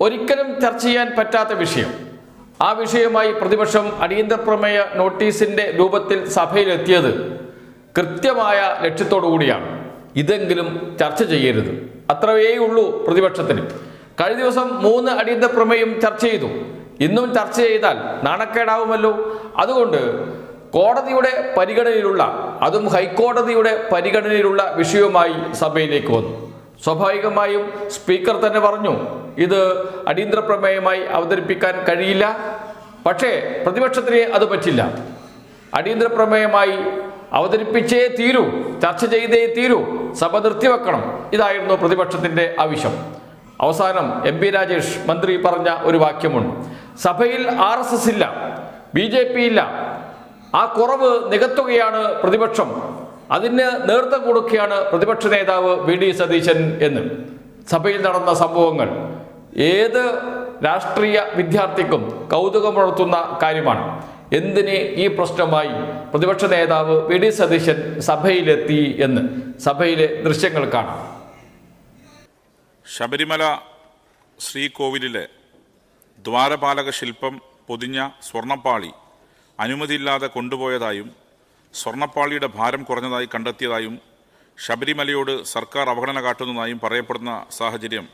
ഒരിക്കലും ചർച്ച ചെയ്യാൻ പറ്റാത്ത വിഷയം. ആ വിഷയമായി പ്രതിപക്ഷം അടിയന്തര പ്രമേയ നോട്ടീസിന്റെ രൂപത്തിൽ സഭയിലെത്തിയത് കൃത്യമായ ലക്ഷ്യത്തോടു കൂടിയാണ്. ഇതെങ്കിലും ചർച്ച ചെയ്യരുത്. അത്രയേ ഉള്ളൂ പ്രതിപക്ഷത്തിന്. കഴിഞ്ഞ ദിവസം മൂന്ന് അടിയന്തര പ്രമേയം ചർച്ച ചെയ്തു. ഇന്നും ചർച്ച ചെയ്താൽ നാണക്കേടാവുമല്ലോ. അതുകൊണ്ട് കോടതിയുടെ പരിഗണനയിലുള്ള അതും ഹൈക്കോടതിയുടെ പരിഗണനയിലുള്ള വിഷയവുമായി സഭയിലേക്ക് വന്നു. സ്വാഭാവികമായും സ്പീക്കർ തന്നെ പറഞ്ഞു ഇത് അടിയന്തര പ്രമേയമായി അവതരിപ്പിക്കാൻ കഴിയില്ല. പക്ഷേ പ്രതിപക്ഷത്തിന് അത് പറ്റില്ല. അടിയന്തര പ്രമേയമായി അവതരിപ്പിച്ചേ തീരൂ ചർച്ച ചെയ്തേ തീരൂ സഭ നിർത്തിവെക്കണം. ഇതായിരുന്നു പ്രതിപക്ഷത്തിന്റെ ആവശ്യം. അവസാനം എം പി രാജേഷ് മന്ത്രി പറഞ്ഞ ഒരു വാക്യമുണ്ട്. സഭയിൽ ആർ എസ് എസ് ഇല്ല ബി ജെ പി ഇല്ല. ആ കുറവ് നികത്തുകയാണ് പ്രതിപക്ഷം. അതിന് നേതൃത്വം കൊടുക്കുകയാണ് പ്രതിപക്ഷ നേതാവ് വി ഡി സതീശൻ എന്ന്. സഭയിൽ നടന്ന സംഭവങ്ങൾ ഏത് രാഷ്ട്രീയ വിദ്യാർത്ഥിക്കും കൗതുകമുണർത്തുന്ന കാര്യമാണ്. എന്തിന് ഈ പ്രശ്നമായി പ്രതിപക്ഷ നേതാവ് വി ഡി സതീശൻ സഭയിലെത്തി എന്ന്. സഭയിലെ ദൃശ്യങ്ങൾ കാണാം. ശബരിമല ശ്രീകോവിലിലെ ദ്വാരപാലക ശില്പം പൊതിഞ്ഞ സ്വർണപ്പാളി അനുമതിയില്ലാതെ കൊണ്ടുപോയതായും സ്വർണപ്പാളിയുടെ ഭാരം കുറഞ്ഞതായി കണ്ടെത്തിയതായും ശബരിമലയോട് സർക്കാർ അവഗണന കാട്ടുന്നതായും പറയപ്പെടുന്ന സാഹചര്യം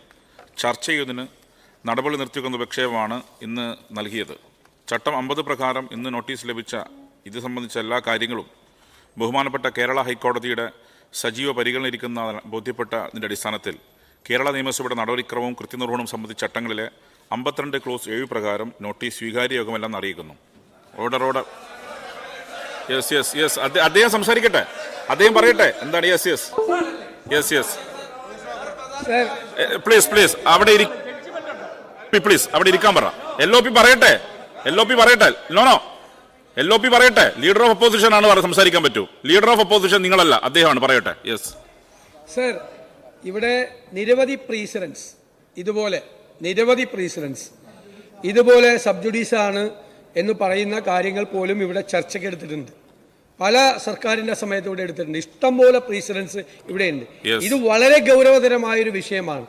ചർച്ച ചെയ്യുന്നതിന് നടപടി നിർത്തിവെക്കുന്ന വിക്ഷേപമാണ് ഇന്ന് നൽകിയത്. ചട്ടം അമ്പത് പ്രകാരം ഇന്ന് നോട്ടീസ് ലഭിച്ച ഇത് സംബന്ധിച്ച എല്ലാ കാര്യങ്ങളും ബഹുമാനപ്പെട്ട കേരള ഹൈക്കോടതിയുടെ സജീവ പരിഗണനയിരിക്കുന്ന ബോധ്യപ്പെട്ടതിന്റെ അടിസ്ഥാനത്തിൽ കേരള നിയമസഭയുടെ നടപടിക്രമവും കൃത്യനിർവഹണവും സംബന്ധിച്ച ചട്ടങ്ങളിലെ അമ്പത്തിരണ്ട് ക്ലോസ് ഏഴ് പ്രകാരം നോട്ടീസ് സ്വീകാര്യയോഗമല്ലെന്ന് അറിയിക്കുന്നു. ഓർഡർ യെസ് യെസ് യെസ് അദ്ദേഹം സംസാരിക്കട്ടെ. അദ്ദേഹം പറയട്ടെ. എന്താണ്? Yes yes yes yes please please അവിടെ പ്ലീസ് അവിടെ ഇരിക്കാൻ പറ. എൽ ഒ പി പറയട്ടെ. എൽ ഒ പി പറയട്ടെ. No no L O P പറയട്ടെ. ലീഡർ ഓഫ് ഒപ്പോസിഷൻ ആണ് സംസാരിക്കാൻ പറ്റൂ. ലീഡർ ഓഫ് ഒപ്പോസിഷൻ നിങ്ങളല്ല. അദ്ദേഹമാണ്. പറയട്ടെ. യെസ് സർ ഇവിടെ നിരവധി പ്രീസിഡൻസ് ഇതുപോലെ നിരവധി പ്രീസിഡൻസ് ഇതുപോലെ സബ്ജുഡീസ് ആണ് എന്ന് പറയുന്ന കാര്യങ്ങൾ പോലും ഇവിടെ ചർച്ചയ്ക്ക് എടുത്തിട്ടുണ്ട്. പല സർക്കാരിന്റെ സമയത്ത് ഇവിടെ എടുത്തിട്ടുണ്ട്. ഇഷ്ടംപോലെ പ്രീസിഡൻസ് ഇവിടെയുണ്ട്. ഇത് വളരെ ഗൗരവതരമായ ഒരു വിഷയമാണ്.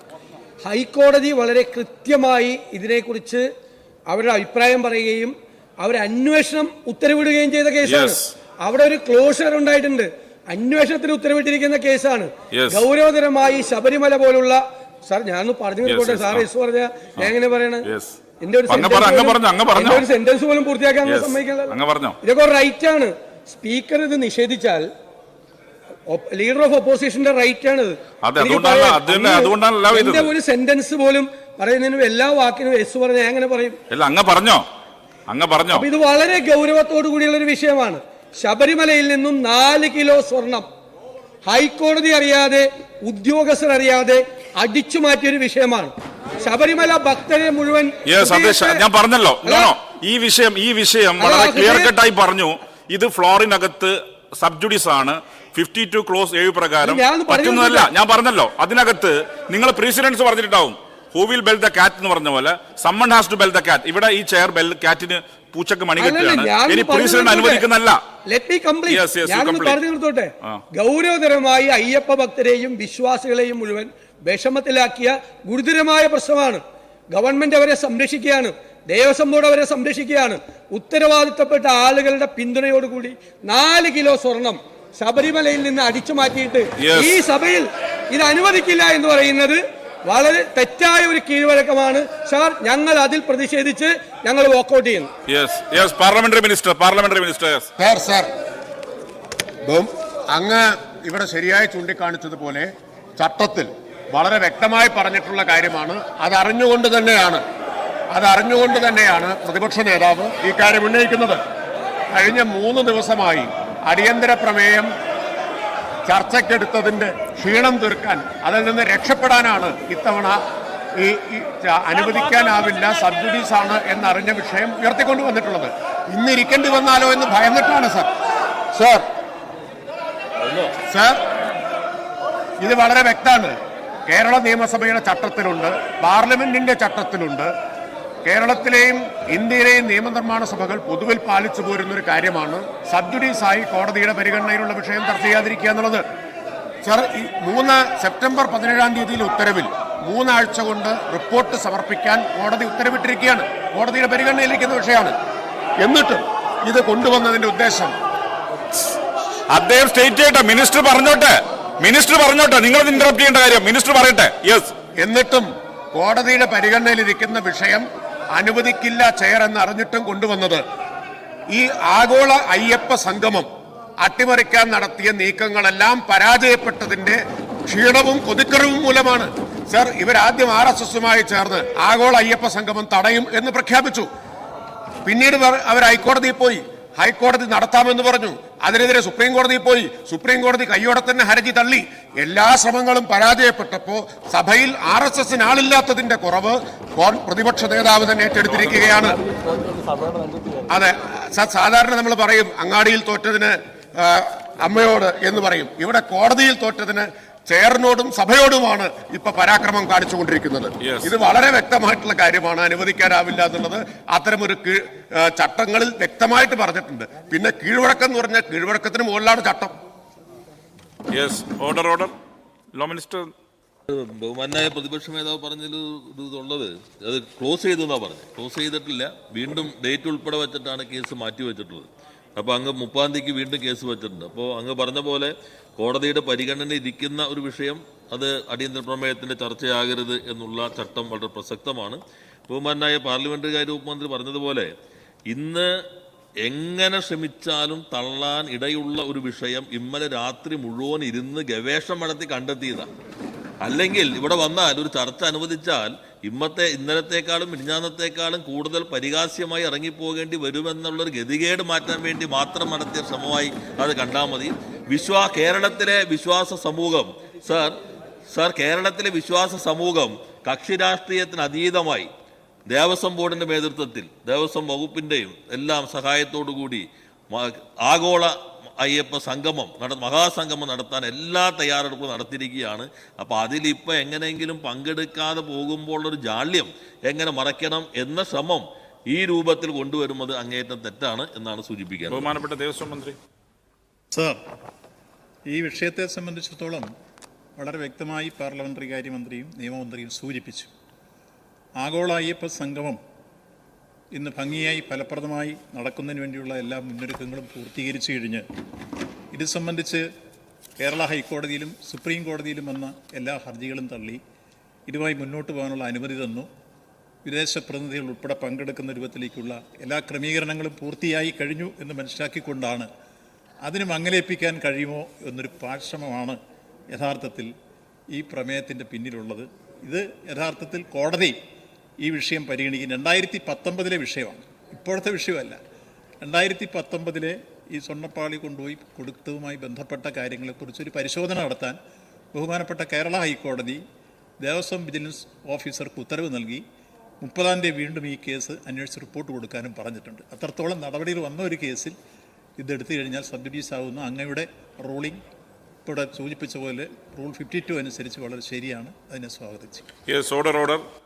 ഹൈക്കോടതി വളരെ കൃത്യമായി ഇതിനെക്കുറിച്ച് അവരുടെ അഭിപ്രായം പറയുകയും അവർ അന്വേഷണം ഉത്തരവിടുകയും ചെയ്ത കേസാണ്. അവിടെ ഒരു ക്ലോഷർ ഉണ്ടായിട്ടുണ്ട്. അന്വേഷണത്തിന് ഉത്തരവിട്ടിരിക്കുന്ന കേസാണ്. ഗൗരവതരമായി ശബരിമല പോലുള്ള സാർ ഞാൻ പറഞ്ഞു കൊടുക്കട്ടെ? yes, sir. എസ് പറഞ്ഞ ഞാൻ എങ്ങനെ പറയണ. എന്റെ ഒരു സെന്റൻസ് പോലും പൂർത്തിയാക്കാൻ സമ്മതിക്കാൻ. ഇതൊക്കെ റൈറ്റ് ആണ്. സ്പീക്കർ ഇത് നിഷേധിച്ചാൽ ലീഡർ ഓഫ് ഒപ്പോസിഷന്റെ റൈറ്റ് ആണ്. എന്റെ ഒരു സെന്റൻസ് പോലും പറയുന്നതിനും എല്ലാ വാക്കിനും എസ് പറഞ്ഞു എങ്ങനെ പറയും. അങ്ങ് പറഞ്ഞോ? അങ്ങ് പറഞ്ഞോ? ഇത് വളരെ ഗൗരവത്തോടു കൂടിയുള്ള ഒരു വിഷയമാണ്. ശബരിമലയിൽ നിന്നും നാല് കിലോ സ്വർണം ഹൈക്കോടതി അറിയാതെ ഉദ്യോഗസ്ഥർ അറിയാതെ അടിച്ചു മാറ്റിയൊരു വിഷയമാണ്. ശബരിമല ഭക്തരെ മുഴുവൻ ഞാൻ പറഞ്ഞല്ലോ. ഈ വിഷയം ഈ വിഷയം വളരെ ക്ലിയർ കട്ടായി പറഞ്ഞു. ഇത് ഫ്ലോറിനകത്ത് സബ്ജുഡീസ് ആണ്. ഫിഫ്റ്റി ടു ക്ലോസ് ഏഴ് പ്രകാരം പറ്റുന്നതല്ല. ഞാൻ പറഞ്ഞല്ലോ. അതിനകത്ത് നിങ്ങൾ പ്രസിഡൻസ് പറഞ്ഞിട്ടുണ്ടാവും. ഹൂ വിൽ ബെൽ ദ കാറ്റ് എന്ന് പറഞ്ഞ പോലെ someone has to bell the cat ഇവിടെ ഈ ചെയർ ബെൽ കാറ്റിന് പൂച്ചക്ക് മണി കെട്ടുകയാണ്. ഇനി പ്രസിഡന്റ് അനുവദിക്കുന്നല്ല നിർത്തോട്ടെ ഗൗരവതരമായി അയ്യപ്പ ഭക്തരെയും വിശ്വാസികളെയും മുഴുവൻ വിഷമത്തിലാക്കിയ ഗുരുതരമായ പ്രശ്നമാണ്. ഗവൺമെന്റ് അവരെ സംരക്ഷിക്കുകയാണ്. ദേവസ്വം ബോർഡ് അവരെ സംരക്ഷിക്കുകയാണ്. ഉത്തരവാദിത്തപ്പെട്ട ആളുകളുടെ പിന്തുണയോടുകൂടി നാല് കിലോ സ്വർണം ശബരിമലയിൽ നിന്ന് അടിച്ചു മാറ്റിയിട്ട് ഈ സഭയിൽ ഇത് അനുവദിക്കില്ല എന്ന് പറയുന്നത് വളരെ തെറ്റായ ഒരു കീഴ്വഴക്കമാണ്. സാർ ഞങ്ങൾ അതിൽ പ്രതിഷേധിച്ച് ഞങ്ങൾ വോക്കൗട്ട് ചെയ്യുന്നു. Yes yes parliamentary minister parliamentary minister sir അങ്ങ് ഇവിടെ ശരിയായി ചൂണ്ടിക്കാണിച്ചതുപോലെ ചട്ടത്തിൽ വളരെ വ്യക്തമായി പറഞ്ഞിട്ടുള്ള കാര്യമാണ്. അത് അറിഞ്ഞുകൊണ്ട് തന്നെയാണ് അത് അറിഞ്ഞുകൊണ്ട് തന്നെയാണ് പ്രതിപക്ഷ നേതാവ് ഈ കാര്യം ഉന്നയിക്കുന്നത്. കഴിഞ്ഞ മൂന്ന് ദിവസമായി അടിയന്തര പ്രമേയം ചർച്ചയ്ക്കെടുത്തതിന്റെ ക്ഷീണം തീർക്കാൻ അതിൽ നിന്ന് രക്ഷപ്പെടാനാണ് ഇത്തവണ ഈ അനുവദിക്കാനാവില്ല സബ്സിഡീസ് ആണ് എന്നറിഞ്ഞ വിഷയം ഉയർത്തിക്കൊണ്ടു വന്നിട്ടുള്ളത്. ഇന്ന് ഇരിക്കേണ്ടി വന്നാലോ എന്ന് ഭയന്നിട്ടാണ് സർ. സർ. സർ ഇത് വളരെ വ്യക്തമാണ്. കേരള നിയമസഭയുടെ ചട്ടത്തിലുണ്ട് പാർലമെന്റിന്റെ ചട്ടത്തിലുണ്ട് കേരളത്തിലെയും ഇന്ത്യയിലെയും നിയമനിർമ്മാണ സഭകൾ പൊതുവിൽ പാലിച്ചു പോരുന്ന ഒരു കാര്യമാണ്. സബ്ജുഡീസായി കോടതിയുടെ പരിഗണനയിലുള്ള വിഷയം ചർച്ച ചെയ്യാതിരിക്കുക എന്നുള്ളത്. മൂന്ന് സെപ്റ്റംബർ പതിനേഴാം തീയതിയിലെ ഉത്തരവിൽ മൂന്നാഴ്ച കൊണ്ട് റിപ്പോർട്ട് സമർപ്പിക്കാൻ കോടതി ഉത്തരവിട്ടിരിക്കുകയാണ്. കോടതിയുടെ പരിഗണനയിലിരിക്കുന്ന വിഷയമാണ്. എന്നിട്ടും ഇത് കൊണ്ടുവന്നതിന്റെ ഉദ്ദേശം? അദ്ദേഹം സ്റ്റേറ്റ് ചെയ്യട്ടെ മിനിസ്റ്റർ പറഞ്ഞോട്ടെ. മിനിസ്റ്റർ പറഞ്ഞോട്ടെ. നിങ്ങൾ ഇന്ററപ്റ്റ് ചെയ്യേണ്ട കാര്യം. മിനിസ്റ്റർ പറയട്ടെ. യെസ് എന്നിട്ടും കോടതിയുടെ പരിഗണനയിലിരിക്കുന്ന വിഷയം അനുവദിക്കില്ല ചെയർ എന്ന് അറിഞ്ഞിട്ടും കൊണ്ടുവന്നത്. ഈ ആഗോള അയ്യപ്പ സംഗമം അട്ടിമറിക്കാൻ നടത്തിയ നീക്കങ്ങളെല്ലാം പരാജയപ്പെട്ടതിന്റെ ക്ഷീണവും കൊതിക്കറിവും മൂലമാണ്. സർ ഇവരാദ്യം ആർ എസ് എസുമായി ചേർന്ന് ആഗോള അയ്യപ്പ സംഗമം തടയും എന്ന് പ്രഖ്യാപിച്ചു. പിന്നീട് അവർ ഹൈക്കോടതിയിൽ പോയി. ഹൈക്കോടതി നടത്താമെന്ന് പറഞ്ഞു. അതിനെതിരെ സുപ്രീം കോടതിയിൽ പോയി. സുപ്രീം കോടതി കയ്യോടെ തന്നെ ഹർജി തള്ളി. എല്ലാ ശ്രമങ്ങളും പരാജയപ്പെട്ടപ്പോ സഭയിൽ ആർ എസ് എസിന് ആളില്ലാത്തതിന്റെ കുറവ് പ്രതിപക്ഷ നേതാവ് തന്നെ ഏറ്റെടുത്തിരിക്കുകയാണ്. അതെ സാധാരണ നമ്മൾ പറയും അങ്ങാടിയിൽ തോറ്റതിന് അമ്മയോട് എന്ന് പറയും. ഇവിടെ കോടതിയിൽ തോറ്റതിന് ചെയറിനോടും സഭയോടുമാണ് ഇപ്പൊ പരാക്രമം കാണിച്ചുകൊണ്ടിരിക്കുന്നത്. ഇത് വളരെ വ്യക്തമായിട്ടുള്ള കാര്യമാണ്. അനുവദിക്കാനാവില്ല എന്നുള്ളത് അത്തരമൊരു ചട്ടങ്ങളിൽ വ്യക്തമായിട്ട് പറഞ്ഞിട്ടുണ്ട്. പിന്നെ കീഴ്വഴക്കം എന്ന് പറഞ്ഞാൽ കീഴ്വഴക്കത്തിന് മുകളിലാണ് ചട്ടം. Yes order order law minister ബഹുമാനായ പ്രതിപക്ഷ നേതാവ് പറഞ്ഞതിൽ ഇതുള്ളത്. അത് ക്ലോസ് ചെയ്തു എന്നാ പറഞ്ഞത്. ക്ലോസ് ചെയ്തിട്ടില്ല. വീണ്ടും ഡേറ്റ് ഉൾപ്പെടെ വെച്ചിട്ടാണ് കേസ് മാറ്റി വെച്ചിട്ടുള്ളത്. അപ്പോൾ അങ്ങ് മുപ്പാം തീയതിക്ക് വീണ്ടും കേസ് വെച്ചിട്ടുണ്ട്. അപ്പോൾ അങ്ങ് പറഞ്ഞ പോലെ കോടതിയുടെ പരിഗണന ഇരിക്കുന്ന ഒരു വിഷയം അത് അടിയന്തര പ്രമേയത്തിന്റെ ചർച്ചയാകരുത് എന്നുള്ള ചട്ടം വളരെ പ്രസക്തമാണ്. ബഹുമാനായ പാർലമെന്ററി കാര്യ ഉപമന്ത്രി പറഞ്ഞതുപോലെ ഇന്ന് എങ്ങനെ ശ്രമിച്ചാലും തള്ളാൻ ഇടയുള്ള ഒരു വിഷയം ഇന്നലെ രാത്രി മുഴുവൻ ഇരുന്ന് ഗവേഷണം നടത്തി കണ്ടെത്തിയതാണ് അല്ലെങ്കിൽ ഇവിടെ വന്നാൽ ഒരു ചർച്ച അനുവദിച്ചാൽ ഇമ്മത്തെ ഇന്നലത്തെക്കാളും മിനിഞ്ഞാന്നത്തെക്കാളും കൂടുതൽ പരിഹാസ്യമായി ഇറങ്ങിപ്പോകേണ്ടി വരുമെന്നുള്ളൊരു ഗതികേട് മാറ്റാൻ വേണ്ടി മാത്രം നടത്തിയ ശ്രമമായി അത് കണ്ടാൽ മതി. വിശ്വാ കേരളത്തിലെ വിശ്വാസ സമൂഹം സർ സർ കേരളത്തിലെ വിശ്വാസ സമൂഹം കക്ഷി രാഷ്ട്രീയത്തിന് അതീതമായി ദേവസ്വം ബോർഡിന്റെ നേതൃത്വത്തിൽ ദേവസ്വം വകുപ്പിന്റെയും എല്ലാം സഹായത്തോടു കൂടി ആഗോള അയ്യപ്പ സംഗമം നട മഹാസംഗമം നടത്താൻ എല്ലാ തയ്യാറെടുപ്പും നടത്തിയിരിക്കുകയാണ്. അപ്പോൾ അതിലിപ്പോൾ എങ്ങനെയെങ്കിലും പങ്കെടുക്കാതെ പോകുമ്പോൾ ഒരു ജാള്യം എങ്ങനെ മറയ്ക്കണം എന്ന ശ്രമം ഈ രൂപത്തിൽ കൊണ്ടുവരുന്നത് അങ്ങേയറ്റം തെറ്റാണ് എന്നാണ് സൂചിപ്പിക്കുന്നത്. ബഹുമാനപ്പെട്ട ദേവസ്വം മന്ത്രി. സർ ഈ വിഷയത്തെ സംബന്ധിച്ചിടത്തോളം വളരെ വ്യക്തമായി പാർലമെന്ററി കാര്യമന്ത്രിയും നിയമമന്ത്രിയും സൂചിപ്പിച്ചു. ആഗോള അയ്യപ്പ സംഗമം ഇന്ന് ഭംഗിയായി ഫലപ്രദമായി നടക്കുന്നതിന് വേണ്ടിയുള്ള എല്ലാ മുന്നൊരുക്കങ്ങളും പൂർത്തീകരിച്ചു കഴിഞ്ഞ് ഇത് സംബന്ധിച്ച് കേരള ഹൈക്കോടതിയിലും സുപ്രീം കോടതിയിലും വന്ന എല്ലാ ഹർജികളും തള്ളി ഇതുമായി മുന്നോട്ട് പോകാനുള്ള അനുമതി തന്നു. വിദേശ പ്രതിനിധികൾ ഉൾപ്പെടെ പങ്കെടുക്കുന്ന രൂപത്തിലേക്കുള്ള എല്ലാ ക്രമീകരണങ്ങളും പൂർത്തിയായി കഴിഞ്ഞു എന്ന് മനസ്സിലാക്കിക്കൊണ്ടാണ് അതിന് മങ്ങലേൽപ്പിക്കാൻ കഴിയുമോ എന്നൊരു പാഴ്ശ്രമമാണ് യഥാർത്ഥത്തിൽ ഈ പ്രമേയത്തിന്റെ പിന്നിലുള്ളത്. ഇത് യഥാർത്ഥത്തിൽ കോടതി ഈ വിഷയം പരിഗണിക്കും രണ്ടായിരത്തി പത്തൊമ്പതിലെ വിഷയമാണ്. ഇപ്പോഴത്തെ വിഷയമല്ല. രണ്ടായിരത്തി പത്തൊമ്പതിലെ ഈ സ്വർണപ്പാളി കൊണ്ടുപോയി കൊടുത്തതുമായി ബന്ധപ്പെട്ട കാര്യങ്ങളെക്കുറിച്ച് ഒരു പരിശോധന നടത്താൻ ബഹുമാനപ്പെട്ട കേരള ഹൈക്കോടതി ദേവസ്വം വിജിലൻസ് ഓഫീസർക്ക് ഉത്തരവ് നൽകി. മുപ്പതാം തീയതി വീണ്ടും ഈ കേസ് അന്വേഷിച്ച് റിപ്പോർട്ട് കൊടുക്കാനും പറഞ്ഞിട്ടുണ്ട്. അത്രത്തോളം നടപടികൾ വന്ന ഒരു കേസിൽ ഇതെടുത്തു കഴിഞ്ഞാൽ സബ്ജുഡീസ് ആവുന്ന അങ്ങയുടെ റൂളിംഗ് ഇവിടെ സൂചിപ്പിച്ച പോലെ റൂൾ ഫിഫ്റ്റി ടു അനുസരിച്ച് വളരെ ശരിയാണ്. അതിനെ സ്വാഗതിച്ചു. Order order